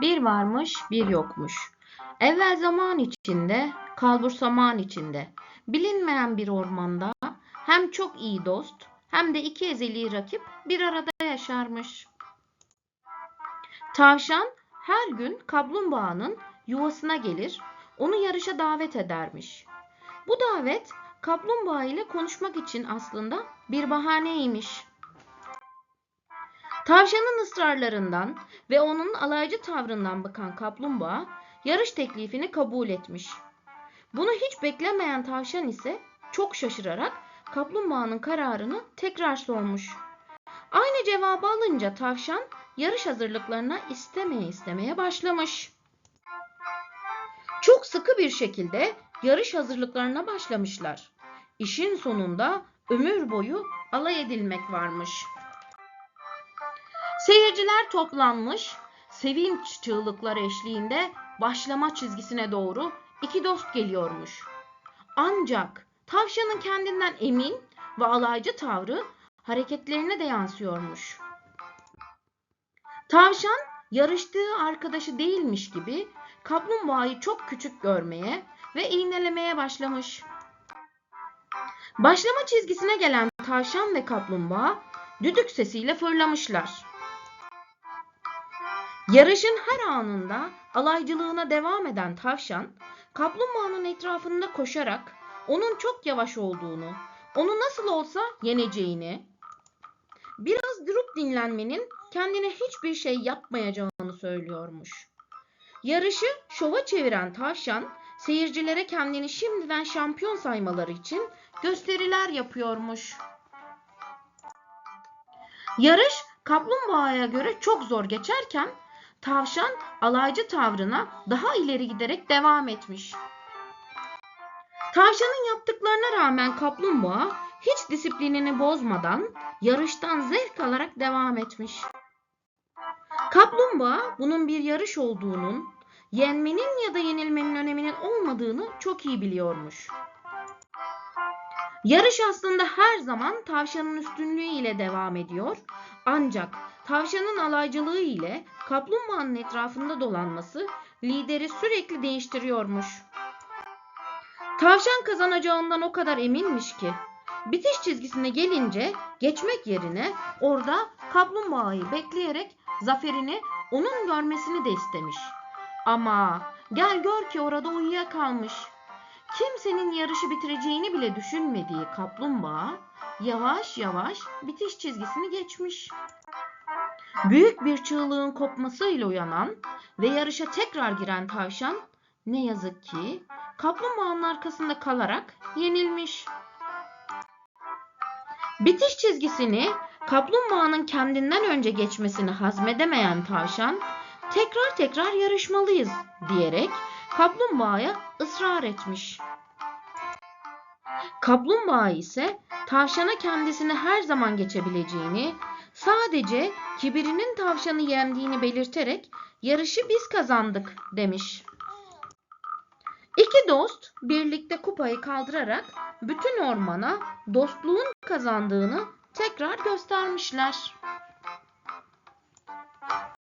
Bir varmış, bir yokmuş. Evvel zaman içinde, kalbur saman içinde. Bilinmeyen bir ormanda hem çok iyi dost hem de iki ezeli rakip bir arada yaşarmış. Tavşan her gün kaplumbağanın yuvasına gelir, onu yarışa davet edermiş. Bu davet kaplumbağa ile konuşmak için aslında bir bahaneymiş. Tavşanın ısrarlarından ve onun alaycı tavrından bıkan kaplumbağa yarış teklifini kabul etmiş. Bunu hiç beklemeyen tavşan ise çok şaşırarak kaplumbağanın kararını tekrar sormuş. Aynı cevabı alınca tavşan yarış hazırlıklarına istemeye istemeye başlamış. Çok sıkı bir şekilde yarış hazırlıklarına başlamışlar. İşin sonunda ömür boyu alay edilmek varmış. Seyirciler toplanmış, sevinç çığlıkları eşliğinde başlama çizgisine doğru iki dost geliyormuş. Ancak tavşanın kendinden emin ve alaycı tavrı hareketlerine de yansıyormuş. Tavşan yarıştığı arkadaşı değilmiş gibi kaplumbağayı çok küçük görmeye ve iğnelemeye başlamış. Başlama çizgisine gelen tavşan ve kaplumbağa düdük sesiyle fırlamışlar. Yarışın her anında alaycılığına devam eden tavşan, kaplumbağanın etrafında koşarak onun çok yavaş olduğunu, onu nasıl olsa yeneceğini, biraz durup dinlenmenin kendine hiçbir şey yapmayacağını söylüyormuş. Yarışı şova çeviren tavşan, seyircilere kendini şimdiden şampiyon saymaları için gösteriler yapıyormuş. Yarış kaplumbağaya göre çok zor geçerken tavşan alaycı tavrına daha ileri giderek devam etmiş. Tavşanın yaptıklarına rağmen kaplumbağa hiç disiplinini bozmadan yarıştan zevk alarak devam etmiş. Kaplumbağa bunun bir yarış olduğunun, yenmenin ya da yenilmenin öneminin olmadığını çok iyi biliyormuş. Yarış aslında her zaman tavşanın üstünlüğü ile devam ediyor. Ancak tavşanın alaycılığı ile kaplumbağanın etrafında dolanması lideri sürekli değiştiriyormuş. Tavşan kazanacağından o kadar eminmiş ki bitiş çizgisine gelince geçmek yerine orada kaplumbağayı bekleyerek zaferini onun görmesini de istemiş. Ama gel gör ki orada uyuyakalmış. Kimsenin yarışı bitireceğini bile düşünmediği kaplumbağa yavaş yavaş bitiş çizgisini geçmiş. Büyük bir çığlığın kopmasıyla uyanan ve yarışa tekrar giren tavşan ne yazık ki kaplumbağanın arkasında kalarak yenilmiş. Bitiş çizgisini kaplumbağanın kendinden önce geçmesini hazmedemeyen tavşan tekrar tekrar yarışmalıyız diyerek kaplumbağaya ısrar etmiş. Kaplumbağa ise tavşana kendisini her zaman geçebileceğini, sadece kibirinin tavşanı yendiğini belirterek yarışı biz kazandık demiş. İki dost birlikte kupayı kaldırarak bütün ormana dostluğun kazandığını tekrar göstermişler.